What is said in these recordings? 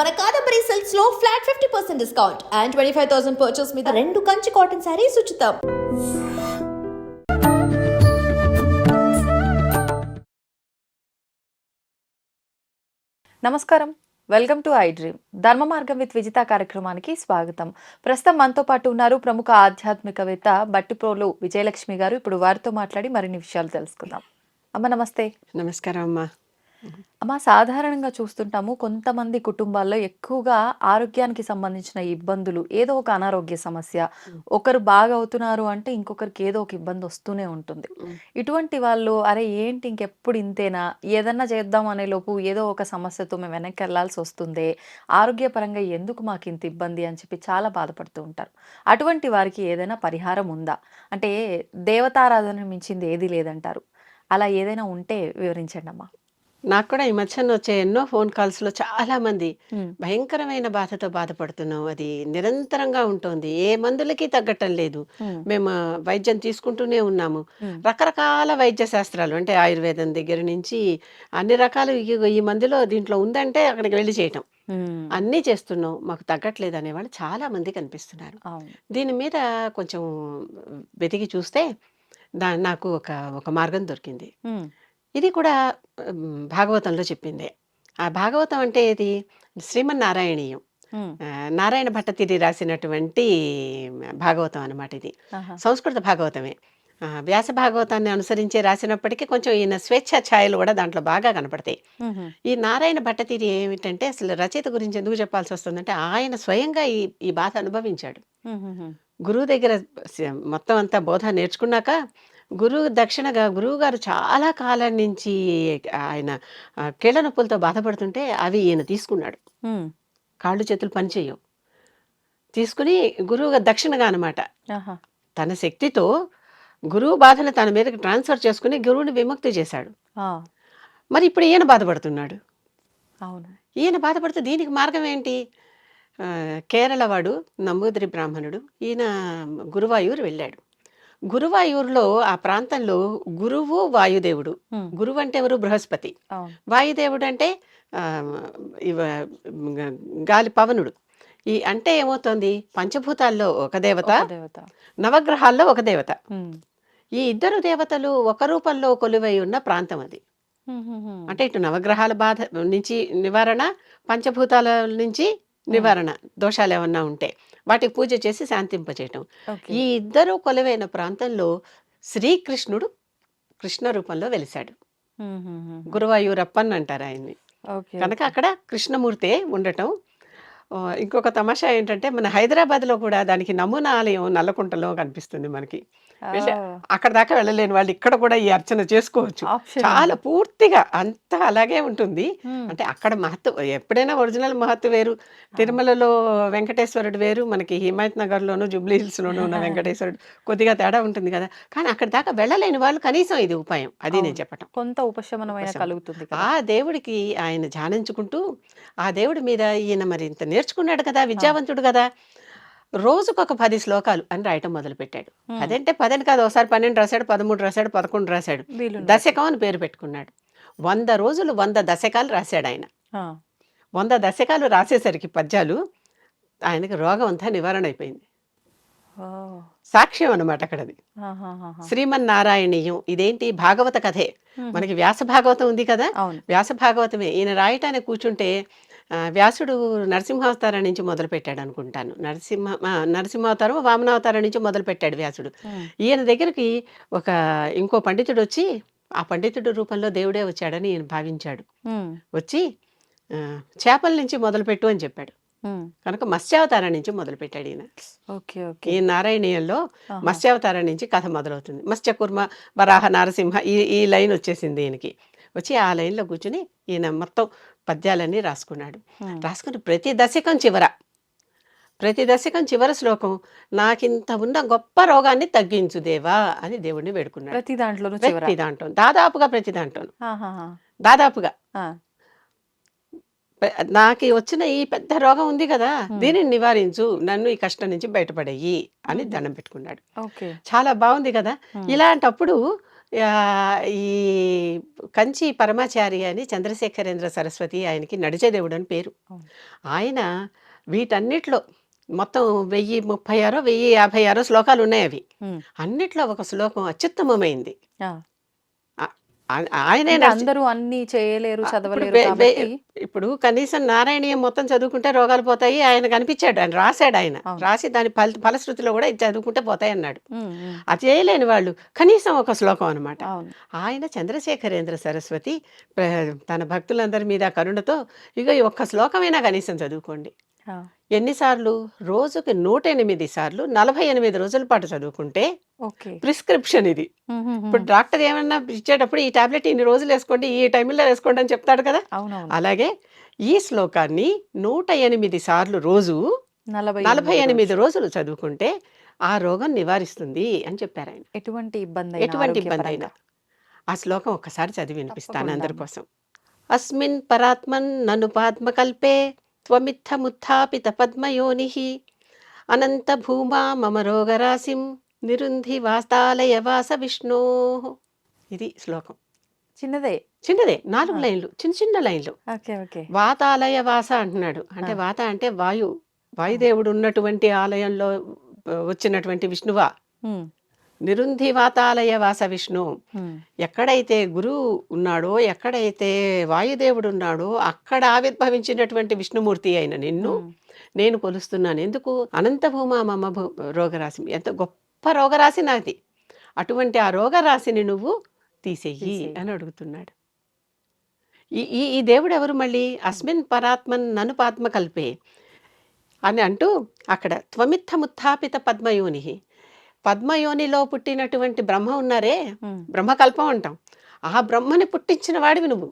కలెక్షన్స్లో flat fifty percent discount and twenty five thousand purchase మీద రెండు కంచి కాటన్ శారీస్ ఉచితం. నమస్కారం. Welcome to iDream Dharma Margam with Vijitha కార్యక్రమానికి స్వాగతం. ప్రస్తుతం మనతో పాటు ఉన్నారు ప్రముఖ ఆధ్యాత్మికవేత్త బట్టిప్రోలు విజయలక్ష్మి గారు. ఇప్పుడు వారితో మాట్లాడి మరిన్ని విషయాలు తెలుసుకుందాం. అమ్మ నమస్తే. నమస్కారం అమ్మా. అమ్మ సాధారణంగా చూస్తుంటాము కొంతమంది కుటుంబాల్లో ఎక్కువగా ఆరోగ్యానికి సంబంధించిన ఇబ్బందులు ఏదో ఒక అనారోగ్య సమస్య. ఒకరు బాగా అవుతున్నారు అంటే ఇంకొకరికి ఏదో ఒక ఇబ్బంది వస్తూనే ఉంటుంది. ఇటువంటి వాళ్ళు అరే ఏంటి ఇంకెప్పుడు ఇంతేనా? ఏదన్నా చేద్దాం అనే లోపు ఏదో ఒక సమస్యతో మేము వెనక్కి వెళ్ళాల్సి వస్తుంది? ఆరోగ్యపరంగా ఎందుకు మాకు ఇంత ఇబ్బంది అని చెప్పి చాలా బాధపడుతూ ఉంటారు. అటువంటి వారికి ఏదైనా పరిహారం ఉందా? అంటే దేవతారాధన మించింది ఏది లేదంటారు. అలా ఏదైనా ఉంటే వివరించండి అమ్మా నాకు కూడా ఈ మధ్యన వచ్చే ఎన్నో ఫోన్ కాల్స్లో చాలా మంది ఉమ్, భయంకరమైన బాధతో బాధపడుతున్నాం. అది నిరంతరంగా ఉంటుంది. ఏ మందులకి తగ్గటం లేదు. మేము వైద్యం తీసుకుంటూనే ఉన్నాము. రకరకాల వైద్య శాస్త్రాలు అంటే ఆయుర్వేదం దగ్గర నుంచి అన్ని రకాలు ఈ- మందులో దీంట్లో ఉందంటే అక్కడికి వెళ్ళి చేయటం. అన్నీ చేస్తున్నాం. మాకు తగ్గట్లేదు అనేవాళ్ళు చాలా మంది కనిపిస్తున్నారు. దీని మీద కొంచెం వెతికి చూస్తే దా నాకు ఒక ఒక మార్గం దొరికింది. ఇది కూడా భాగవతంలో చెప్పిందే. ఆ భాగవతం అంటే ఇది శ్రీమన్నారాయణీయం. ఆ, నారాయణ భట్టతిరి రాసినటువంటి భాగవతం అన్నమాట ఇది. ఆహా, సంస్కృత భాగవతమే. వ్యాస భాగవతాన్ని అనుసరించి రాసినప్పటికీ కొంచెం ఈయన స్వేచ్ఛ ఛాయలు కూడా దాంట్లో బాగా కనపడతాయి. ఈ నారాయణ భట్టతిరి ఏమిటంటే అసలు రచయిత గురించి ఎందుకు చెప్పాల్సి వస్తుందంటే ఆయన స్వయంగా ఈ ఈ బాధ అనుభవించాడు. గురువు దగ్గర స- మొత్తం అంతా బోధ నేర్చుకున్నాక గురువు దక్షిణగా గురువు గారు చాలా కాలం నుంచి ఆయన కీళ్ళ నొప్పులతో బాధపడుతుంటే అవి ఈయన తీసుకున్నాడు. కాళ్ళు చేతులు పనిచేయవు తీసుకుని గురువు దక్షిణగా అనమాట తన శక్తితో గురువు బాధను తన మీదకి ట్రాన్స్ఫర్ చేసుకుని గురువుని విముక్తి చేశాడు. మరి ఇప్పుడు ఈయన బాధపడుతున్నాడు. అవును. ఈయన బాధపడుతూ దీనికి మార్గం ఏంటి? కేరళ వాడు నంబూదిరి బ్రాహ్మణుడు. ఈయన గురువాయూరు వెళ్ళాడు. గురువాయూరులో ఆ ప్రాంతంలో గురువు వాయుదేవుడు. గురువు అంటే ఎవరు? బృహస్పతి. వాయుదేవుడు అంటే గాలి పవనుడు. ఈ అంటే ఏమవుతోంది? పంచభూతాల్లో ఒక దేవత నవగ్రహాల్లో ఒక దేవత. ఈ ఇద్దరు దేవతలు ఒక రూపంలో కొలువై ఉన్న ప్రాంతం అది. అంటే ఇటు నవగ్రహాల బాధ నుంచి నివారణ పంచభూతాల నుంచి నివారణ దోషాలు ఏమన్నా ఉంటే. వాటికి పూజ చేసి శాంతింపచేయటం. ఓకే. ఈ ఇద్దరు కొలువైన ప్రాంతంలో శ్రీకృష్ణుడు కృష్ణ రూపంలో వెలిశాడు. గురువాయూరప్పన్ అంటారు ఆయన్ని. కనుక అక్కడ కృష్ణమూర్తే ఉండటం ఇంకొక తమాషా ఏంటంటే మన హైదరాబాద్లో కూడా దానికి నమూనా ఆలయం నల్లకుంటలో కనిపిస్తుంది మనకి. అక్కడ దాకా వెళ్ళలేని వాళ్ళు ఇక్కడ కూడా ఈ అర్చన చేసుకోవచ్చు. చాలా పూర్తిగా అంతా అలాగే ఉంటుంది. ఉమ్, అంటే అక్కడ మహత్వ ఎప్పుడైనా ఒరిజినల్ మహత్వ వేరు. తిరుమలలో వెంకటేశ్వరుడు వేరు. మనకి హిమాయత్ నగర్లోను జూబ్లీ హిల్స్లోను ఉన్న వెంకటేశ్వరుడు కొద్దిగా తేడా ఉంటుంది కదా. కానీ అక్కడ దాకా వెళ్ళలేని వాళ్ళు కనీసం ఇది ఉపాయం. అది నేను. చెప్పటం. కొంత ఉపశమనమైన ఉపశమనం. కలుగుతుంది ఆ దేవుడికి ఆయన ధ్యానించుకుంటూ ఆ దేవుడి మీద ఈయన మరి ఇంత నేర్చుకున్నాడు కదా విద్యావంతుడు కదా. రోజుకొక ఒక పది శ్లోకాలు అని రాయటం మొదలుపెట్టాడు. ఉమ్, అదంటే పదని కాదు ఒకసారి పన్నెండు రాశాడు పదమూడు రాశాడు పదకొండు రాశాడు. దశకం అని పేరు పెట్టుకున్నాడు. వంద రోజులు వంద దశకాలు రాశాడు ఆయన. వంద దశకాలు రాసేసరికి పద్యాలు ఆయనకి రోగం అంతా నివారణ అయిపోయింది. సాక్ష్యం అనమాట అక్కడది. శ్రీమన్నారాయణీయం ఇదేంటి భాగవత కథే? మనకి వ్యాస భాగవతం ఉంది కదా? వ్యాస భాగవతమే. ఈయన రాయటానికి కూర్చుంటే వ్యాసుడు నరసింహావతారం నుంచి మొదలుపెట్టాడు అనుకుంటాను. నరసింహ నరసింహావతారం వామనావతారం నుంచి మొదలుపెట్టాడు వ్యాసుడు. ఉమ్, ఈయన దగ్గరికి ఒక ఇంకో పండితుడు వచ్చి ఆ పండితుడు రూపంలో దేవుడే వచ్చాడని ఈయన భావించాడు. వచ్చి చేపల నుంచి మొదలుపెట్టు అని చెప్పాడు. కనుక మత్స్యావతారం నుంచి మొదలుపెట్టాడు ఈయన. Okay okay. ఈ నారాయణీయంలో. మత్స్యావతారం నుంచి కథ మొదలవుతుంది. మత్స్యకుర్మ వరాహ నారసింహ ఈ ఈ లైన్ వచ్చేసింది ఈయనకి. వచ్చి ఆ లైన్లో కూర్చుని ఈయన మొత్తం పద్యాలన్నీ రాసుకున్నాడు. రాసుకుని ప్రతి దశకం చివర ప్రతి దశకం చివర శ్లోకం నాకింత ఉన్న గొప్ప రోగాన్ని తగ్గించు దేవా అని దేవుడిని వేడుకున్నాడు. ప్రతి చివర ప్రతి దాంట్లో దాదాపుగా ప్రతి దాంట్లో. దాదాపుగా. నాకు వచ్చిన ఈ పెద్ద రోగం ఉంది కదా దీనిని నివారించు నన్ను ఈ కష్టం నుంచి బయటపడేయి అని దండం పెట్టుకున్నాడు. ఓకే. చాలా బాగుంది కదా. ఇలాంటప్పుడు ఈ కంచి పరమాచారి అని చంద్రశేఖరేంద్ర సరస్వతి ఆయనకి నడిచేదేవుడు అని పేరు. ఆయన వీటన్నిటిలో మొత్తం వెయ్యి ముప్పై ఆరో వెయ్యి యాభై ఆరో శ్లోకాలు ఉన్నాయి అవి. అన్నిట్లో ఒక శ్లోకం అత్యుత్తమమైంది ఆయనే అందరూ అన్ని చేయలేరు చదవలేరు ఇప్పుడు కనీసం నారాయణీయం మొత్తం చదువుకుంటే రోగాలు పోతాయి ఆయన కనిపించాడు ఆయన రాశాడు ఆయన. రాసి దాని ఫల ఫలశ్రుతిలో కూడా చదువుకుంటే పోతాయి అన్నాడు. అది చేయలేని వాళ్ళు కనీసం ఒక శ్లోకం అనమాట ఆయన చంద్రశేఖరేంద్ర సరస్వతి తన భక్తులందరి మీద కరుణతో ఇక ఈ ఒక్క శ్లోకమైనా కనీసం చదువుకోండి. ఎన్నిసార్లు? రోజుకి నూట ఎనిమిది సార్లు నలభై ఎనిమిది రోజుల పాటు చదువుకుంటే ప్రిస్క్రిప్షన్ ఇది. ఇప్పుడు. డాక్టర్ ఏమన్నా ఇచ్చేటప్పుడు ఈ టాబ్లెట్ ఇన్ని రోజులు వేసుకోండి ఈ టైంలో వేసుకోండి అని చెప్తాడు కదా? అలాగే ఈ శ్లోకాన్ని నూట ఎనిమిది సార్లు రోజు నలభై ఎనిమిది రోజులు. చదువుకుంటే ఆ రోగం నివారిస్తుంది అని చెప్పారు ఆయన. ఎటువంటి ఇబ్బంది అయినా ఎటువంటి ఇబ్బంది అయినా. ఆ శ్లోకం ఒక్కసారి చదివి వినిపిస్తాను అందరి. కోసం. అస్మిన్ పరాత్మన్ నన్ను పాద్మకల్పే త్వమిత్తముత్థాపిత పద్మయోని అనంత భూమా మమ రోగరాశిం నిరుంధి వాస్తాలయ వాస విష్ణో ఇది శ్లోకం. చిన్నదే. చిన్నదే నాలుగు. లైన్లు చిన్న చిన్న లైన్లు. వాతాలయ వాస అంటున్నాడు. అంటే. వాత అంటే వాయు. వాయుదేవుడు ఉన్నటువంటి ఆలయంలో వచ్చినటువంటి విష్ణువా? నిరుంధి వాతాలయ వాస విష్ణు ఎక్కడైతే గురువు ఉన్నాడో ఎక్కడైతే వాయుదేవుడు ఉన్నాడో అక్కడ ఆవిర్భవించినటువంటి విష్ణుమూర్తి అయిన నిన్ను. నేను కొలుస్తున్నాను. ఎందుకు? అనంత భూమా మమ భూ- రోగరాశి. ఎంత గొప్ప రోగరాశి నాది. అటువంటి ఆ రోగరాశిని నువ్వు తీసేయి. అని అడుగుతున్నాడు. ఈ ఈ దేవుడు ఎవరు మళ్ళీ? అస్మిన్ పరాత్మన్ నను పాత్మ కల్పే అని అంటూ అక్కడ త్వమిత్తముత్థాపిత పద్మయోని పద్మయోనిలో పుట్టినటువంటి బ్రహ్మ ఉన్నారే? బ్రహ్మకల్పం అంటాం. ఆ బ్రహ్మని పుట్టించిన వాడివి నువ్వు.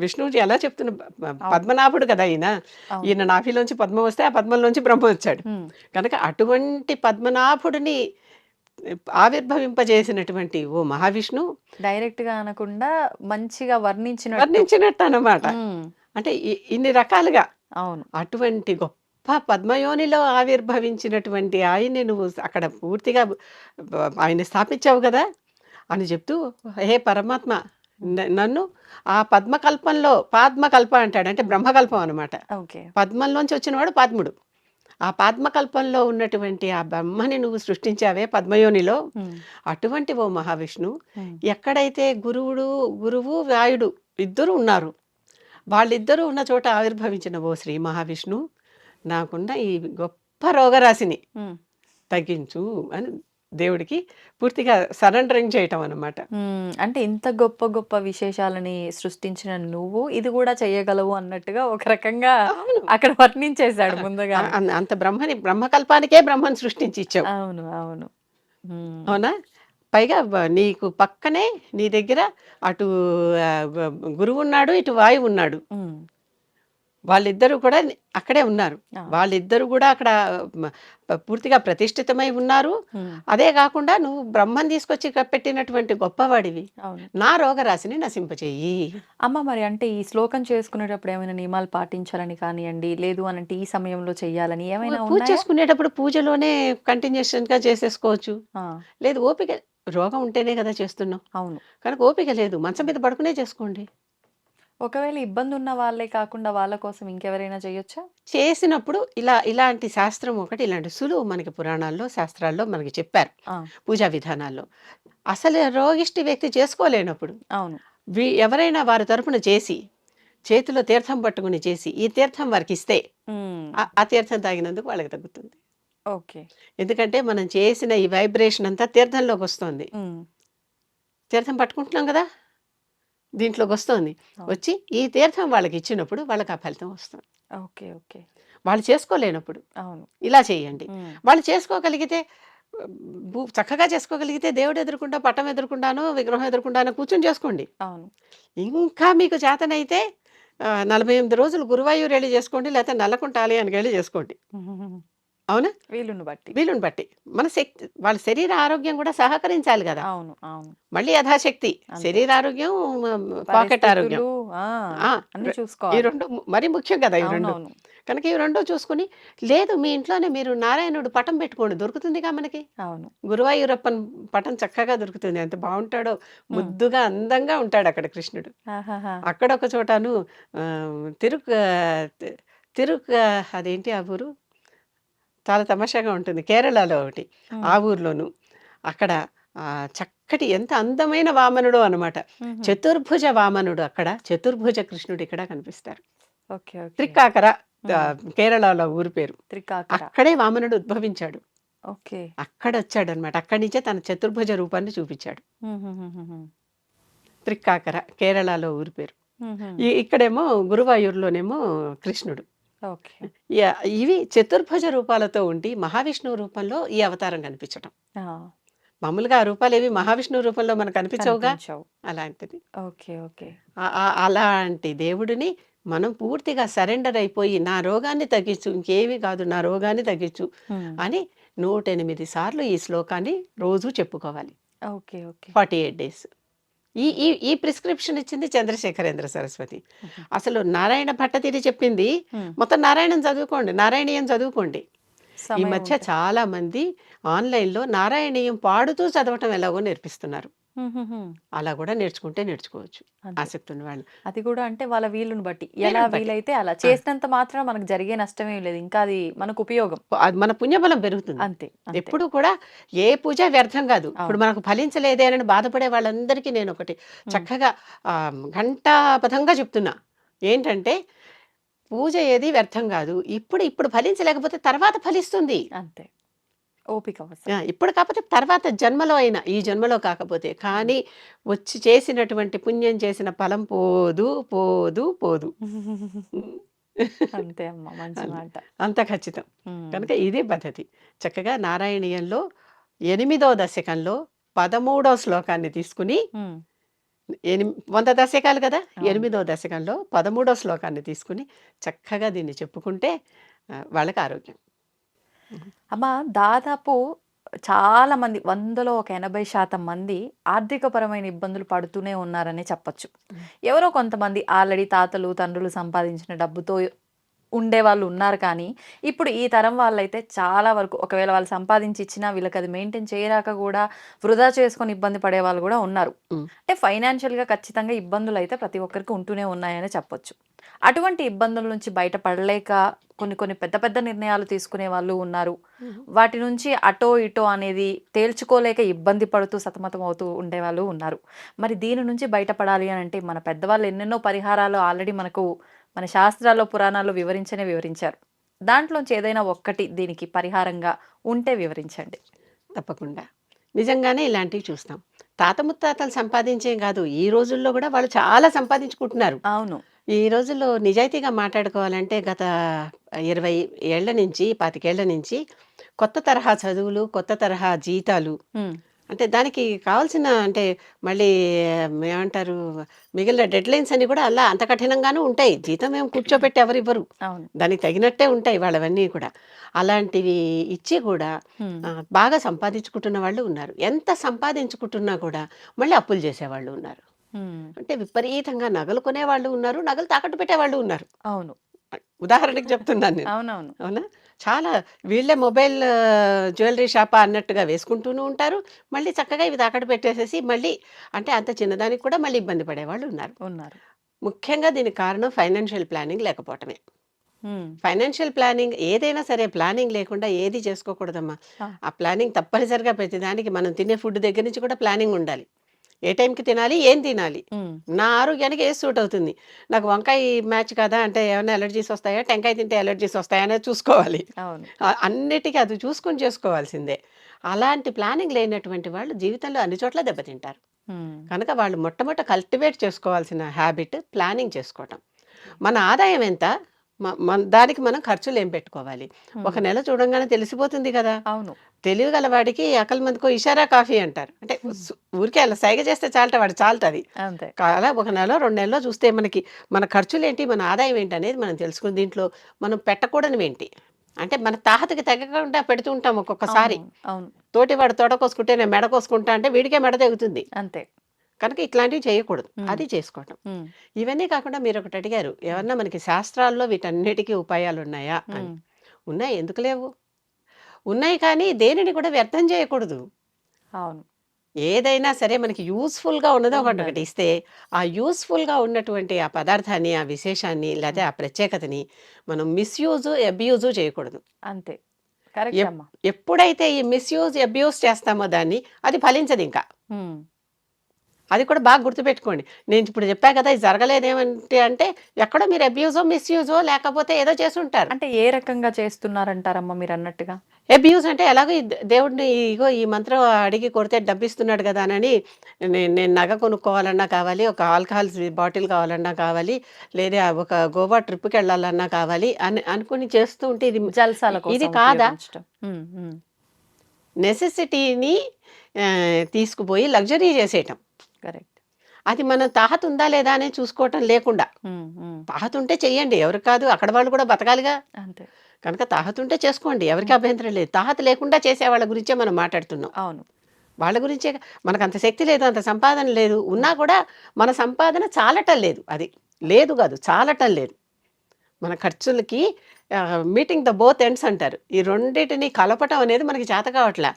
విష్ణువు ఎలా చెప్తున్న పద్మనాభుడు కదా ఈయన. ఈయన నాభిలోంచి పద్మం వస్తే ఆ పద్మంలోంచి బ్రహ్మ వచ్చాడు. కనుక అటువంటి పద్మనాభుడిని ఆవిర్భవింపజేసినటువంటి ఓ మహావిష్ణు డైరెక్ట్గా అనకుండా మంచిగా వర్ణించినట్టు. వర్ణించినట్టు అన్నమాట. ఉమ్, అంటే ఇన్ని రకాలుగా అవును. అటువంటి గొప్ప పద్మయోనిలో ఆవిర్భవించినటువంటి ఆయన్ని నువ్వు అక్కడ పూర్తిగా ఆయన్ని స్థాపించావు కదా? అని చెప్తూ హే పరమాత్మ నన్ను ఆ పద్మకల్పంలో పాద్మకల్ప అంటాడు. అంటే బ్రహ్మకల్పం అనమాట ఓకే. పద్మంలోంచి వచ్చినవాడు పాద్ముడు. ఆ పద్మకల్పంలో ఉన్నటువంటి ఆ బ్రహ్మని నువ్వు సృష్టించావే పద్మయోనిలో. అటువంటి ఓ మహావిష్ణు ఎక్కడైతే గురువుడు గురువు వ్యాయుడు ఇద్దరు ఉన్నారు. వాళ్ళిద్దరూ ఉన్న చోట ఆవిర్భవించిన ఓ శ్రీ మహావిష్ణు. నాకున్న ఈ గొప్ప రోగరాశిని తగ్గించు అని దేవుడికి పూర్తిగా సరెండరింగ్ చేయటం అన్నమాట. ఉమ్, అంటే ఇంత గొప్ప గొప్ప విశేషాలని సృష్టించిన నువ్వు ఇది కూడా చేయగలవు అన్నట్టుగా ఒక రకంగా అక్కడ వర్ణించేశాడు ముందుగా. అంత బ్రహ్మని బ్రహ్మకల్పానికే బ్రహ్మని సృష్టించి ఇచ్చావు అవును. అవును అవునా? పైగా నీకు పక్కనే నీ దగ్గర అటు గురువు ఉన్నాడు ఇటు వాయువు ఉన్నాడు. వాళ్ళిద్దరూ కూడా అక్కడే ఉన్నారు. వాళ్ళిద్దరూ కూడా అక్కడ పూర్తిగా ప్రతిష్ఠితమై ఉన్నారు. అదే కాకుండా నువ్వు బ్రహ్మం తీసుకొచ్చి పెట్టినటువంటి గొప్పవాడివి. నా రోగరాశిని నశింపచేయి. అమ్మ మరి అంటే ఈ శ్లోకం చేసుకునేటప్పుడు ఏమైనా నియమాలు పాటించాలని కానివ్వండి లేదు అని అంటే ఈ సమయంలో చెయ్యాలని ఏమైనా పూజ చేసుకునేటప్పుడు పూజలోనే కంటిన్యూషన్గా చేసేసుకోవచ్చు లేదు ఓపిక రోగం ఉంటేనే కదా చేస్తున్నాం అవును. కనుక ఓపిక లేదు మంచం మీద పడుకునే చేసుకోండి. ఒకవేళ ఇబ్బంది ఉన్న వాళ్ళే కాకుండా వాళ్ళ కోసం ఇంకెవరైనా చేయొచ్చా? చేసినప్పుడు ఇలా ఇలాంటి శాస్త్రం ఒకటి ఇలాంటి సులువు మనకి పురాణాల్లో శాస్త్రాల్లో మనకి చెప్పారు. పూజా విధానాల్లో. అసలు రోగిష్టి వ్యక్తి చేసుకోలేనప్పుడు అవును. ఎవరైనా వారి తరపున చేసి చేతిలో తీర్థం పట్టుకుని చేసి ఈ తీర్థం వారికి ఇస్తే ఆ- తీర్థం తాగినందుకు వాళ్ళకి తగ్గుతుంది. ఓకే. ఎందుకంటే మనం చేసిన ఈ వైబ్రేషన్ అంతా తీర్థంలోకి వస్తుంది. తీర్థం పట్టుకుంటున్నాం కదా? దీంట్లోకి వస్తుంది. వచ్చి ఈ తీర్థం వాళ్ళకి ఇచ్చినప్పుడు వాళ్ళకి ఆ ఫలితం వస్తుంది. Okay okay. వాళ్ళు చేసుకోలేనప్పుడు అవును. ఇలా చేయండి. వాళ్ళు చేసుకోగలిగితే చక్కగా చేసుకోగలిగితే దేవుడు ఎదుర్కొంటా పట్టం ఎదుర్కొంటాను విగ్రహం ఎదుర్కొంటాను కూర్చొని చేసుకోండి. అవును. ఇంకా మీకు చేతనైతే నలభై ఎనిమిది రోజులు గురువాయూరు వెళ్ళి చేసుకోండి లేకపోతే నల్లకుంటాలి అని వెళ్ళి చేసుకోండి. అవునా? వీలును బట్టి. వీలుని బట్టి. మన శక్తి వాళ్ళ శరీర ఆరోగ్యం కూడా సహకరించాలి కదా. అవును అవును. మళ్ళీ యథాశక్తి. శరీర ఆరోగ్యం పాకెట్ ఆరోగ్యం. ఈ రెండు మరీ ముఖ్యం కదా ఈ రెండు. కనుక ఈ రెండు చూసుకుని లేదు మీ ఇంట్లోనే మీరు నారాయణుడు పటం పెట్టుకోండి. దొరుకుతుందిగా మనకి? అవును. గురువాయూరప్పన్ పటం చక్కగా దొరుకుతుంది. ఎంత బాగుంటాడో. ముద్దుగా అందంగా ఉంటాడు అక్కడ కృష్ణుడు. అక్కడ ఒక చోటను ఆ, తిరు తిరు అదేంటి ఆ ఊరు? చాలా తమాషాగా ఉంటుంది. కేరళలో ఒకటి. ఆ ఊర్లోను అక్కడ చక్కటి ఎంత అందమైన వామనుడు అనమాట చతుర్భుజ వామనుడు అక్కడ. చతుర్భుజ కృష్ణుడు ఇక్కడ కనిపిస్తారు. ఆ, కేరళలో ఊరి పేరు. త్రికాకర. అక్కడే వామనుడు ఉద్భవించాడు. ఓకే. అక్కడ వచ్చాడు అనమాట అక్కడి నుంచే తన చతుర్భుజ రూపాన్ని చూపించాడు. త్రిక్కాకర కేరళలో ఊరి పేరు. ఇక్కడేమో గురువాయూరులోనేమో కృష్ణుడు. ఇవి చతుర్భుజ రూపాలతో ఉండి మహావిష్ణువు రూపంలో ఈ అవతారం కనిపించడం మామూలుగా ఆ రూపాలు ఏవి మహావిష్ణువు రూపంలో మనకు కనిపించవుగా? కనిపించవు. అలాంటిది. Okay okay. అలాంటి దేవుడిని మనం పూర్తిగా సరెండర్ అయిపోయి నా రోగాన్ని తగ్గించు ఇంకేమీ కాదు నా రోగాన్ని తగ్గించు అని నూట ఎనిమిది సార్లు ఈ శ్లోకాన్ని రోజు చెప్పుకోవాలి. Okay okay. Forty eight days. ఈ ఈ ఈ ప్రిస్క్రిప్షన్ ఇచ్చింది చంద్రశేఖరేంద్ర సరస్వతి. అసలు నారాయణ భట్టతిరి చెప్పింది మొత్తం నారాయణం చదువుకోండి నారాయణీయం చదువుకోండి ఈ మధ్య. చాలా మంది ఆన్లైన్లో నారాయణీయం పాడుతూ చదవటం ఎలాగో నేర్పిస్తున్నారు అలా కూడా నేర్చుకుంటే నేర్చుకోవచ్చు అంతే. ఆసక్తి ఉన్న వాళ్ళు అది కూడా అంటే వాళ్ళ వీలుని బట్టి. వీలుని ఎలా బట్టి. వీలైతే అలా. చేసినంత మాత్రం మనకు జరిగే నష్టం ఏం లేదు. ఇంకా అది మనకు ఉపయోగం. అది మన పుణ్యబలం పెరుగుతుంది. అంతే అంతే. ఎప్పుడు కూడా ఏ పూజ వ్యర్థం కాదు. ఇప్పుడు అవును. మనకు ఫలించలేదే అని బాధపడే వాళ్ళందరికీ నేను ఒకటి చక్కగా ఆ, ఘంటాపథంగా చెప్తున్నా. ఏంటంటే పూజ ఏది వ్యర్థం కాదు. ఇప్పుడు ఇప్పుడు ఫలించలేకపోతే తర్వాత ఫలిస్తుంది. అంతే. ఓపిక ఇప్పుడు కాకపోతే తర్వాత జన్మలో అయినా ఈ జన్మలో కాకపోతే కానీ వచ్చి చేసినటువంటి పుణ్యం చేసిన ఫలం పోదు పోదు పోదు. అంతే అమ్మ మంచి అంతే. మాట. అంత ఖచ్చితం. కనుక ఇదే పద్ధతి. చక్కగా నారాయణీయంలో ఎనిమిదో దశకంలో పదమూడో శ్లోకాన్ని తీసుకుని ఎనిమి వంద దశకాలు కదా. ఎనిమిదో దశకంలో పదమూడో శ్లోకాన్ని తీసుకుని చక్కగా దీన్ని చెప్పుకుంటే వాళ్ళకి ఆరోగ్యం. అమ్మ దాదాపు చాలా మంది వందలో ఒక ఎనభై శాతం మంది ఆర్థికపరమైన ఇబ్బందులు పడుతూనే ఉన్నారని చెప్పొచ్చు. ఎవరో కొంతమంది ఆల్రెడీ తాతలు తండ్రులు సంపాదించిన డబ్బుతో ఉండే వాళ్ళు ఉన్నారు కానీ ఇప్పుడు ఈ తరం వాళ్ళైతే చాలా వరకు ఒకవేళ వాళ్ళు సంపాదించి ఇచ్చినా వీళ్ళకి అది మెయింటైన్ చేయరాక కూడా వృధా చేసుకొని ఇబ్బంది పడే వాళ్ళు కూడా ఉన్నారు. అంటే ఫైనాన్షియల్గా ఖచ్చితంగా ఇబ్బందులు అయితే ప్రతి ఒక్కరికి ఉంటూనే ఉన్నాయని చెప్పొచ్చు. అటువంటి ఇబ్బందుల నుంచి బయటపడలేక కొన్ని కొన్ని పెద్ద పెద్ద నిర్ణయాలు తీసుకునే వాళ్ళు ఉన్నారు. వాటి నుంచి అటో ఇటో అనేది తేల్చుకోలేక ఇబ్బంది పడుతూ సతమతం అవుతూ ఉండేవాళ్ళు ఉన్నారు. మరి దీని నుంచి బయటపడాలి అని అంటే మన పెద్దవాళ్ళు ఎన్నెన్నో పరిహారాలు ఆల్రెడీ మనకు మన శాస్త్రాల్లో పురాణాల్లో వివరించనే వివరించారు. దాంట్లోంచి ఏదైనా ఒక్కటి దీనికి పరిహారంగా ఉంటే వివరించండి. తప్పకుండా. నిజంగానే ఇలాంటివి చూస్తాం. తాత ముత్తాతలు సంపాదించేం కాదు ఈ రోజుల్లో కూడా వాళ్ళు చాలా సంపాదించుకుంటున్నారు. అవును. ఈ రోజుల్లో నిజాయితీగా మాట్లాడుకోవాలంటే గత ఇరవై ఏళ్ళ నుంచి పాతికేళ్ళ నుంచి కొత్త తరహా చదువులు కొత్త తరహా జీతాలు అంటే దానికి కావాల్సిన అంటే మళ్ళీ ఏమంటారు మిగిలిన డెడ్ లైన్స్ అన్ని కూడా అలా అంత కఠినంగానూ ఉంటాయి. జీతం ఏం కూర్చోబెట్టి ఎవరు ఇవ్వరు. దానికి తగినట్టే ఉంటాయి వాళ్ళవన్నీ కూడా. అలాంటివి ఇచ్చి కూడా బాగా సంపాదించుకుంటున్న వాళ్ళు ఉన్నారు. ఎంత సంపాదించుకుంటున్నా కూడా మళ్ళీ అప్పులు చేసేవాళ్ళు ఉన్నారు. అంటే విపరీతంగా నగలు కొనేవాళ్ళు ఉన్నారు నగలు తాకట్టు పెట్టేవాళ్ళు ఉన్నారు. అవును. ఉదాహరణకి చెప్తున్నాను నేను. అవునవును. అవునా? చాలా వీళ్ళే మొబైల్ జ్యువెలరీ షాపా అన్నట్టుగా వేసుకుంటూనే ఉంటారు. మళ్ళీ చక్కగా ఇవి తాకట్టు పెట్టేసేసి మళ్ళీ అంటే అంత చిన్నదానికి కూడా మళ్ళీ ఇబ్బంది పడేవాళ్ళు ఉన్నారు. ఉన్నారు. ముఖ్యంగా దీనికి కారణం ఫైనాన్షియల్ ప్లానింగ్ లేకపోవటమే. ఫైనాన్షియల్ ప్లానింగ్ ఏదైనా సరే ప్లానింగ్ లేకుండా ఏది చేసుకోకూడదమ్మా. ఆ. ఆ ప్లానింగ్ తప్పనిసరిగా ప్రతిదానికి మనం తినే ఫుడ్ దగ్గర నుంచి కూడా ప్లానింగ్ ఉండాలి. ఏ టైంకి తినాలి ఏం తినాలి? నా ఆరోగ్యానికి ఏ సూట్ అవుతుంది? నాకు వంకాయ మ్యాచ్ కదా అంటే ఏమైనా ఎలర్జీస్ వస్తాయా? టెంకాయ తింటే ఎలర్జీస్ వస్తాయా అనేది చూసుకోవాలి. అన్నిటికీ అది చూసుకొని చేసుకోవాల్సిందే. అలాంటి ప్లానింగ్ లేనటువంటి వాళ్ళు జీవితంలో అన్ని చోట్ల దెబ్బతింటారు. కనుక వాళ్ళు మొట్టమొదట కల్టివేట్ చేసుకోవాల్సిన హ్యాబిట్ ప్లానింగ్ చేసుకోవటం. మన ఆదాయం ఎంత? మన దానికి మనం ఖర్చులు ఏం పెట్టుకోవాలి? ఒక నెల చూడంగానే తెలిసిపోతుంది కదా. అవును. తెలియగల వాడికి అకల్ మందికో ఇషారా కాఫీ అంటారు. అంటే ఊరికే అలా సైగ చేస్తే చాలట వాడు చాలుతుంది. అలా ఒక నెల రెండు నెలలో చూస్తే మనకి మన ఖర్చులు ఏంటి మన ఆదాయం ఏంటి అనేది మనం తెలుసుకుని దీంట్లో మనం పెట్టకూడనివి ఏంటి? అంటే మన తాహతకి తగ్గకుండా పెడుతూ ఉంటాం ఒక్కొక్కసారి. తోటి వాడు తోడ కోసుకుంటే నేను మెడ కోసుకుంటా అంటే వీడికే మెడ తెగుతుంది. అంతే. కనుక ఇట్లాంటివి చేయకూడదు. అది చేసుకోవటం. ఇవన్నీ కాకుండా మీరు ఒకటి అడిగారు ఏమన్నా మనకి శాస్త్రాల్లో వీటన్నిటికీ ఉపాయాలు ఉన్నాయా అని ఉన్నాయి ఎందుకు లేవు? ఉన్నాయి కానీ దేనిని కూడా వ్యర్థం చేయకూడదు. అవును. ఏదైనా సరే మనకి యూస్ఫుల్గా ఉన్నదో ఒకటి. ఒకటి ఇస్తే ఆ యూస్ఫుల్గా ఉన్నటువంటి ఆ పదార్థాన్ని ఆ విశేషాన్ని లేకపోతే ఆ ప్రత్యేకతని మనం మిస్యూజ్ అబ్యూజ్ చేయకూడదు. అంతే. ఎప్పుడైతే ఈ మిస్యూజ్ అబ్యూస్ చేస్తామో దాన్ని అది ఫలించదు ఇంకా. అది కూడా బాగా గుర్తుపెట్టుకోండి. నేను ఇప్పుడు చెప్పా కదా ఇది జరగలేదేమంటే అంటే ఎక్కడో మీరు అబ్యూజో మిస్యూజో లేకపోతే ఏదో చేసి ఉంటారు అంటే ఏ రకంగా చేస్తున్నారంటారమ్మా మీరు అన్నట్టుగా? అబ్యూస్ అంటే ఎలాగో దేవుడిని ఇగో ఈ మంత్రం అడిగి కొడితే డబ్బిస్తున్నాడు కదా అని నేను నేను నగ కొనుక్కోవాలన్నా కావాలి ఒక ఆల్కహాల్ బాటిల్ కావాలన్నా కావాలి లేదా ఒక గోవా ట్రిప్కి వెళ్ళాలన్నా కావాలి అని అనుకుని చేస్తూ ఉంటే ఇది ఇది కాదా? నెసెసిటీని తీసుకుపోయి లగ్జరీ చేసేయటం. కరెక్ట్. అది మన తాహత ఉందా లేదా అని చూసుకోవటం లేకుండా. తాహత ఉంటే చెయ్యండి ఎవరికి కాదు అక్కడ వాళ్ళు కూడా బతకాలిగా. అంతే. కనుక తాహత ఉంటే చేసుకోండి ఎవరికి అభ్యంతరం లేదు. తాహత లేకుండా చేసే వాళ్ళ గురించే మనం మాట్లాడుతున్నాం. అవును. వాళ్ళ గురించే మనకు అంత శక్తి లేదు అంత సంపాదన లేదు ఉన్నా కూడా మన సంపాదన చాలటం లేదు. అది లేదు కాదు చాలటం లేదు. మన ఖర్చులకి మీటింగ్ ద బోత్ ఎండ్స్ అంటారు. ఈ రెండింటిని కలపటం అనేది మనకి చేత కావట్లే.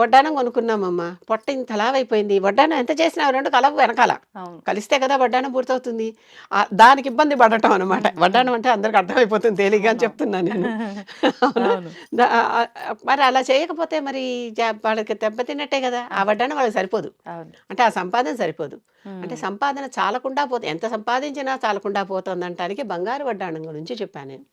వడ్డానం కొనుక్కున్నామమ్మా పొట్ట ఇంత లావైపోయింది. వడ్డానం ఎంత చేసినా రెండు కలవ వెనకాల. కలిస్తే కదా వడ్డానం పూర్తవుతుంది. దానికి ఇబ్బంది పడటం అనమాట వడ్డానం అంటే అందరికి అర్థమైపోతుంది తేలిగ్గా అని చెప్తున్నాను నేను. మరి అలా చేయకపోతే మరి వాళ్ళకి దెబ్బతిన్నట్టే కదా. ఆ వడ్డానం వాళ్ళకి సరిపోదు. అంటే ఆ సంపాదన సరిపోదు. అంటే సంపాదన చాలకుండా పోతే ఎంత సంపాదించినా చాలకుండా పోతుంది అంటానికి బంగారు వడ్డానం గురించి చెప్పాను నేను.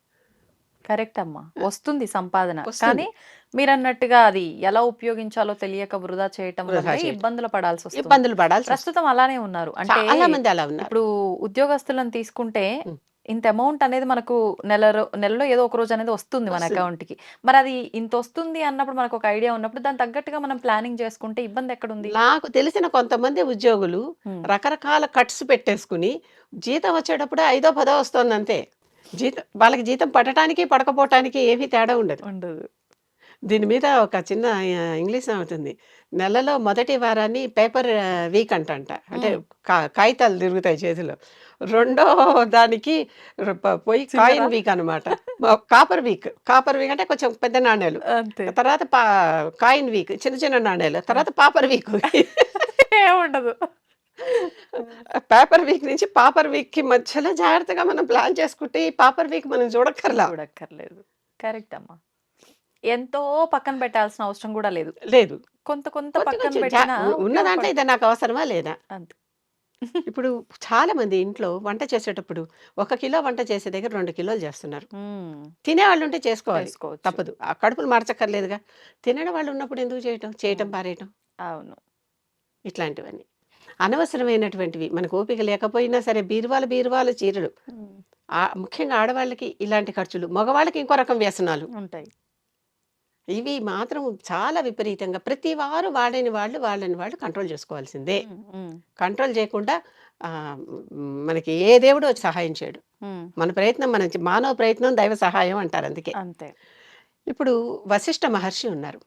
కరెక్ట్ అమ్మా వస్తుంది సంపాదన. కానీ మీరు అన్నట్టుగా అది ఎలా ఉపయోగించాలో తెలియక వృధా చేయటం. ఇబ్బందులు పడాల్సి వస్తుంది ఇబ్బందులు పడాల్సి వస్తుంది. ప్రస్తుతం అలానే ఉన్నారు అంటే చాలా మంది అలా ఉన్నారు ఇప్పుడు ఉద్యోగస్తులను తీసుకుంటే. ఇంత అమౌంట్ అనేది మనకు నెల నెలలో ఏదో ఒక రోజు అనేది వస్తుంది మన. అకౌంట్కి మరి అది ఇంత వస్తుంది అన్నప్పుడు మనకు ఒక ఐడియా ఉన్నప్పుడు దాని తగ్గట్టుగా మనం ప్లానింగ్ చేసుకుంటే ఇబ్బంది ఎక్కడుంది నాకు తెలిసిన కొంతమంది ఉద్యోగులు రకరకాల కట్స్ పెట్టేసుకుని జీతం వచ్చేటప్పుడు ఐదో పదో వస్తుంది అంతే జీతం వాళ్ళకి జీతం పడటానికి పడకపోవటానికి ఏమీ తేడా ఉండదు. ఉండదు. దీని మీద ఒక చిన్న ఇంగ్లీష్ అవుతుంది నెలలో మొదటి వారాన్ని పేపర్ వీక్ అంటంట. అంటే కా- కాగితాలు తిరుగుతాయి చేతిలో. రెండో దానికి పోయి కాయిన్? వీక్ అనమాట కాపర్ వీక్. కాపర్ వీక్ అంటే కొంచెం పెద్ద అంతే. తర్వాత పా కాయిన్ వీక్. చిన్న చిన్న నాణేలు. తర్వాత పాపర్ వీక్. ఏముండదు. పేపర్ వీక్ నుంచి పాపర్ వీక్కి మధ్యలో జాగ్రత్తగా మనం ప్లాన్ చేసుకుంటే ఈ పాపర్ వీక్ మనం చూడక్కర్లా? చూడక్కర్లేదు. కరెక్ట్ అమ్మా. ఎంతో పక్కన పెట్టాల్సిన అవసరం కూడా లేదు. లేదు. కొంత కొంత పక్కన కొంచెం పెట్టినా జా- ఉన్న దాంట్లో ఇది నాకు అవసరమా లేదా? అంతే. ఇప్పుడు చాలా మంది ఇంట్లో వంట చేసేటప్పుడు ఒక కిలో వంట చేసే దగ్గర రెండు కిలోలు చేస్తున్నారు. తినేవాళ్ళు ఉంటే చేసుకోవాలి. తప్పదు. ఆ కడుపులు మార్చక్కర్లేదుగా. తినడం వాళ్ళు ఉన్నప్పుడు ఎందుకు చేయటం? చేయటం పారేయటం? అవును. ఇట్లాంటివన్నీ. అనవసరమైనటువంటివి. మనకు ఓపిక లేకపోయినా సరే బీరువాలు బీరువాలు చీరలు. ముఖ్యంగా ఆడవాళ్ళకి ఇలాంటి ఖర్చులు మగవాళ్ళకి ఇంకో రకం వ్యసనాలు. ఉంటాయి. ఇవి మాత్రం చాలా విపరీతంగా ప్రతి వారు వాడని వాళ్ళు వాళ్ళని వాళ్ళు కంట్రోల్ చేసుకోవాల్సిందే. కంట్రోల్ చేయకుండా మనకి ఏ దేవుడు సహాయం చేయడు. మన ప్రయత్నం మన మానవ ప్రయత్నం దైవ సహాయం అంటారు అందుకే. అంతే. ఇప్పుడు వశిష్ఠ మహర్షి ఉన్నారు.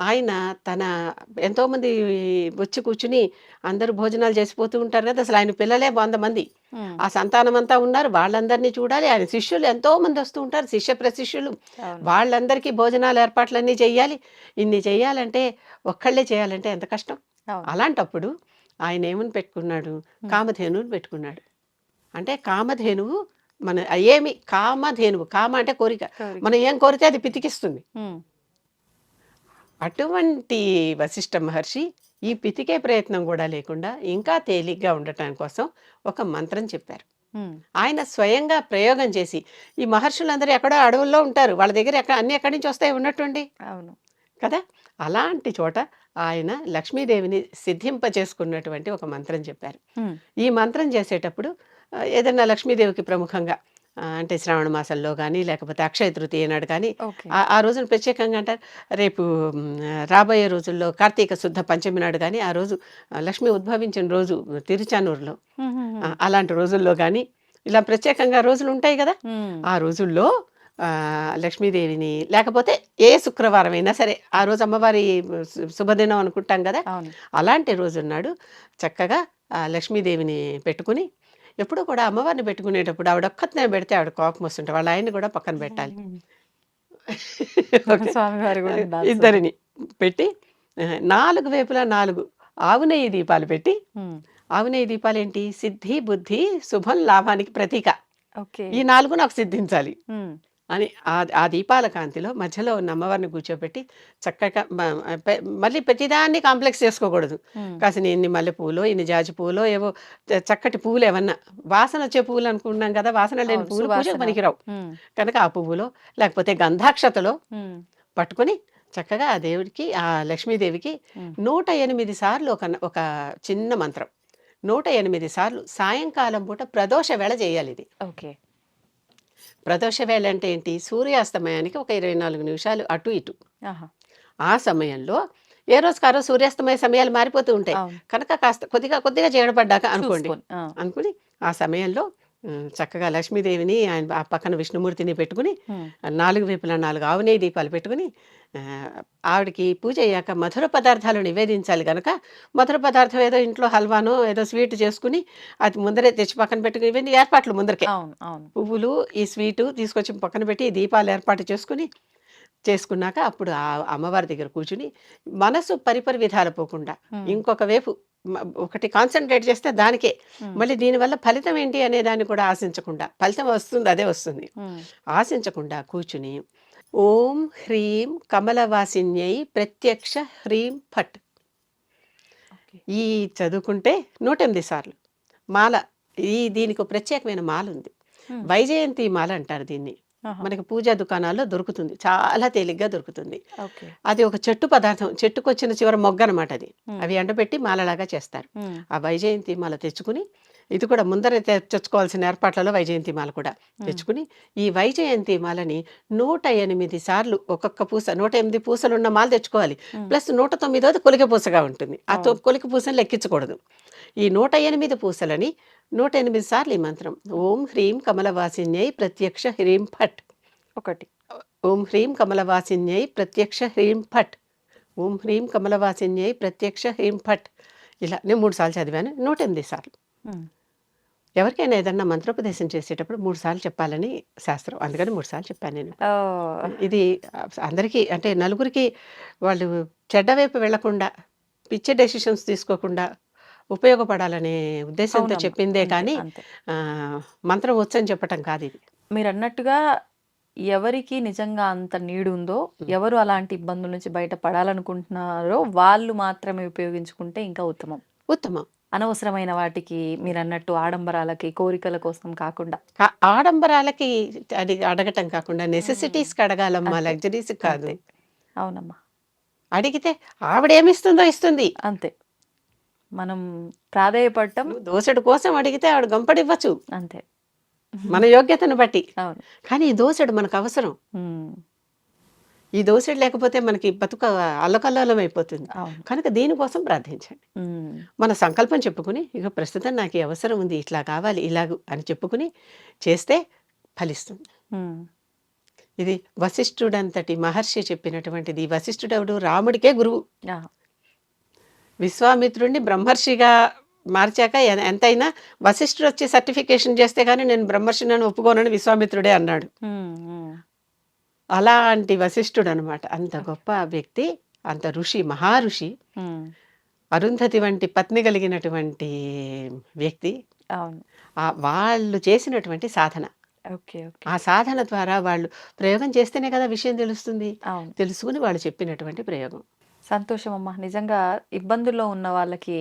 ఆయన తన ఎంతోమంది వచ్చి కూర్చుని అందరూ భోజనాలు చేసిపోతూ ఉంటారు కదా అసలు ఆయన పిల్లలే వంద మంది. ఆ సంతానం అంతా ఉన్నారు. వాళ్ళందరినీ చూడాలి. ఆయన శిష్యులు ఎంతో మంది వస్తూ ఉంటారు శిష్య ప్రశిష్యులు. వాళ్ళందరికీ భోజనాలు ఏర్పాట్లన్నీ చెయ్యాలి. ఇన్ని చెయ్యాలంటే ఒక్కళ్ళే చేయాలంటే ఎంత కష్టం. అలాంటప్పుడు ఆయన ఏమని పెట్టుకున్నాడు? కామధేనువుని పెట్టుకున్నాడు. అంటే కామధేనువు మన ఏమి? కామధేనువు. కామ అంటే కోరిక. మనం ఏం కోరితే అది పితికిస్తుంది. అటువంటి వశిష్ఠ మహర్షి ఈ పితికే ప్రయత్నం కూడా లేకుండా ఇంకా తేలిగ్గా ఉండటం కోసం ఒక మంత్రం చెప్పారు. ఆయన స్వయంగా ప్రయోగం చేసి ఈ మహర్షులందరూ ఎక్కడో అడవుల్లో ఉంటారు వాళ్ళ దగ్గర ఎక్కడ అన్ని ఎక్కడి నుంచి వస్తాయి ఉన్నట్టుండి? అవును. కదా? అలాంటి చోట ఆయన లక్ష్మీదేవిని సిద్ధింప చేసుకున్నటువంటి ఒక మంత్రం చెప్పారు. ఈ మంత్రం చేసేటప్పుడు ఏదైనా లక్ష్మీదేవికి ప్రముఖంగా అంటే శ్రావణ మాసంలో కానీ లేకపోతే అక్షయ తృతీయ నాడు కానీ ఆ రోజున ప్రత్యేకంగా అంటారు. రేపు రాబోయే రోజుల్లో కార్తీక శుద్ధ పంచమి నాడు కానీ ఆ రోజు లక్ష్మి ఉద్భవించిన రోజు తిరుచానూరులో. అలాంటి రోజుల్లో కానీ ఇలా ప్రత్యేకంగా రోజులు ఉంటాయి కదా. ఆ రోజుల్లో లక్ష్మీదేవిని లేకపోతే ఏ శుక్రవారం అయినా సరే ఆ రోజు అమ్మవారి శుభదినం అనుకుంటాం కదా. అలాంటి రోజున్నాడు చక్కగా ఆ లక్ష్మీదేవిని పెట్టుకుని ఎప్పుడు కూడా అమ్మవారిని పెట్టుకునేటప్పుడు ఆవిడ ఒక్కతనే పెడితే ఆవిడ కోపం వస్తుంటే వాళ్ళ ఆయన్ని కూడా పక్కన పెట్టాలి. ఇద్దరిని పెట్టి నాలుగు వైపులా నాలుగు ఆవు నెయ్యి దీపాలు పెట్టి ఉమ్, ఆవు నెయ్యి దీపాలు ఏంటి సిద్ధి బుద్ధి శుభం లాభానికి ప్రతీక. ఈ నాలుగు నాకు సిద్ధించాలి. అని ఆ ఆ దీపాల కాంతిలో మధ్యలో ఉన్న అమ్మవారిని కూర్చోబెట్టి చక్కగా మళ్ళీ ప్రతిదాన్ని కాంప్లెక్స్ చేసుకోకూడదు. కాసిన ఇన్ని మల్లె పూలు ఇన్ని జాజి పూలు ఏవో చక్కటి పువ్వులు ఏమన్నా వాసన వచ్చే పువ్వులు అనుకున్నాం కదా వాసన లేని పువ్వులు పూజకు సువాసన. పనికిరావు. కనుక ఆ పువ్వులో లేకపోతే గంధాక్షతలో పట్టుకొని చక్కగా ఆ దేవుడికి ఆ లక్ష్మీదేవికి. నూట ఎనిమిది సార్లు ఒక ఒక చిన్న మంత్రం. నూట ఎనిమిది సార్లు సాయంకాలం పూట ప్రదోష వేళ చేయాలి ఇది. ఓకే. ప్రదోష వేళ అంటే ఏంటి? సూర్యాస్తమయానికి ఒక ఇరవై నాలుగు నిమిషాలు అటు ఇటు. ఆ సమయంలో ఏ రోజు కారో సూర్యాస్తమయ సమయాలు మారిపోతూ ఉంటాయి. కనుక కాస్త కొద్దిగా కొద్దిగా చేయడపడ్డాక అనుకోండి. అనుకుని ఆ సమయంలో చక్కగా లక్ష్మీదేవిని ఆయన ఆ పక్కన విష్ణుమూర్తిని పెట్టుకుని నాలుగు వైపులా నాలుగు ఆవునేయి దీపాలు పెట్టుకుని ఆవిడకి పూజ అయ్యాక మధుర పదార్థాలు నివేదించాలి కనుక మధుర పదార్థం ఏదో ఇంట్లో హల్వానో ఏదో స్వీట్ చేసుకుని అది ముందరే తెచ్చి పక్కన పెట్టుకుని ఇవన్నీ ఏర్పాట్లు ముందరకే. పువ్వులు ఈ స్వీటు తీసుకొచ్చి పక్కన పెట్టి దీపాలు ఏర్పాటు చేసుకుని చేసుకున్నాక అప్పుడు ఆ అమ్మవారి దగ్గర కూర్చుని మనసు పరిపరి విధాలు పోకుండా. ఇంకొక వైపు ఒకటి కాన్సన్ట్రేట్ చేస్తే దానికే. మళ్ళీ దీనివల్ల ఫలితం ఏంటి అనే దాన్ని కూడా ఆశించకుండా ఫలితం వస్తుంది అదే వస్తుంది. ఆశించకుండా కూర్చుని ఓం హ్రీం కమలవాసిన్యై ప్రత్యక్ష హ్రీం ఫట్. ఈ చదువుకుంటే నూట ఎనిమిది సార్లు. మాల ఈ దీనికి ప్రత్యేకమైన మాల ఉంది. వైజయంతి మాల అంటారు దీన్ని. మనకి పూజా దుకాణాల్లో దొరుకుతుంది. చాలా తేలిగ్గా దొరుకుతుంది. అది ఒక చెట్టు పదార్థం చెట్టుకు వచ్చిన చివరి మొగ్గ అనమాట అది. అవి ఎండబెట్టి మాలలాగా చేస్తారు. ఆ వైజయంతి మాల తెచ్చుకుని ఇది కూడా ముందరే తెచ్చుకోవాల్సిన ఏర్పాట్లలో వైజయంతి మాల కూడా తెచ్చుకుని ఈ వైజయంతి మాలని నూట ఎనిమిది సార్లు ఒక్కొక్క పూస నూట ఎనిమిది పూసలు ఉన్న మాల తెచ్చుకోవాలి. ప్లస్ నూట తొమ్మిదోది కొలిక పూసగా ఉంటుంది. ఆ తొ- కొలిక పూసని లెక్కించకూడదు. ఈ నూట ఎనిమిది పూసలని నూట ఎనిమిది సార్లు ఈ మంత్రం. ఓం హ్రీం కమలవాసిన్యై ప్రత్యక్ష హ్రీం ఫట్ ఒకటి. ఓం హ్రీం కమలవాసిన్యై ప్రత్యక్ష హ్రీం ఫట్ ఓం హ్రీం కమలవాసిన్యై ప్రత్యక్ష హ్రీం ఫట్ ఇలా నేను మూడు సార్లు చదివాను నూట ఎనిమిది సార్లు ఎవరికైనా ఏదన్నా మంత్రోపదేశం చేసేటప్పుడు మూడు సార్లు చెప్పాలని శాస్త్రం. అందుకని మూడు సార్లు చెప్పాను నేను. ఇది అందరికీ అంటే నలుగురికి వాళ్ళు చెడ్డ వైపు వెళ్ళకుండా పిచ్చే డెసిషన్స్ తీసుకోకుండా ఉపయోగపడాలనే ఉద్దేశంతో చెప్పిందే కానీ మంత్రం వచ్చని చెప్పటం కాదు ఇది. మీరు అన్నట్టుగా ఎవరికి నిజంగా అంత నీడు ఉందో ఎవరు అలాంటి ఇబ్బందుల నుంచి బయట పడాలనుకుంటున్నారో వాళ్ళు మాత్రమే ఉపయోగించుకుంటే ఇంకా ఉత్తమం. ఉత్తమం. అనవసరమైన వాటికి మీరు అన్నట్టు ఆడంబరాలకి కోరికల కోసం కాకుండా. ఆడంబరాలకి అది అడగటం కాకుండా నెసెసిటీస్కి అడగాలమ్మా. లగ్జరీస్ కాదు. అవునమ్మా. అడిగితే ఆవిడేమిస్తుందో ఇస్తుంది. అంతే. మనం ప్రాధేయపడటం దోసెడు కోసం అడిగితే ఆవిడ గంపడివ్వచ్చు. అంతే. మన యోగ్యతను బట్టి. కానీ ఈ దోసెడు మనకు అవసరం. ఈ దోసెడు లేకపోతే మనకి బతుక అల్లకల్లోలం అయిపోతుంది కనుక దీనికోసం ప్రార్థించండి. మన సంకల్పం చెప్పుకుని ఇక ప్రస్తుతం నాకు ఈ అవసరం ఉంది ఇట్లా కావాలి ఇలాగు అని చెప్పుకుని చేస్తే ఫలిస్తుంది. ఇది వశిష్ఠుడంతటి మహర్షి చెప్పినటువంటిది. ఈ వశిష్ఠుడు ఎవడు రాముడికే గురువు. విశ్వామిత్రుడిని బ్రహ్మర్షిగా మార్చాక ఎంతైనా వశిష్ఠుడు వచ్చి సర్టిఫికేషన్ చేస్తే కానీ నేను బ్రహ్మర్షిని అని ఒప్పుకోనని విశ్వామిత్రుడే అన్నాడు. అలాంటి వశిష్ఠుడు అనమాట అంత గొప్ప వ్యక్తి అంత ఋషి మహారుషి అరుంధతి వంటి పత్ని కలిగినటువంటి వ్యక్తి. వాళ్ళు చేసినటువంటి సాధన. ఆ సాధన ద్వారా వాళ్ళు ప్రయోగం చేస్తేనే కదా విషయం తెలుస్తుంది. తెలుసుకుని వాళ్ళు చెప్పినటువంటి ప్రయోగం. సంతోషం అమ్మా నిజంగా ఇబ్బందుల్లో ఉన్న వాళ్ళకి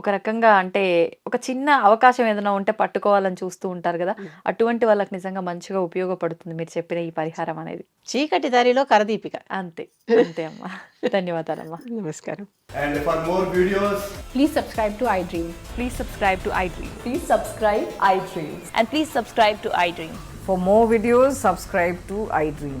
ఒక రకంగా అంటే ఒక చిన్న అవకాశం ఏదైనా ఉంటే పట్టుకోవాలని చూస్తూ ఉంటారు కదా అటువంటి వాళ్ళకి నిజంగా మంచిగా ఉపయోగపడుతుంది మీరు చెప్పిన ఈ పరిహారం అనేది చీకటి దారిలో కరదీపిక అంతే అంతే అమ్మా ధన్యవాదాలమ్మా నమస్కారం And for more videos, Please subscribe to iDream. Please subscribe to iDream. Please subscribe iDream. And please subscribe to iDream. For more videos, subscribe to iDream.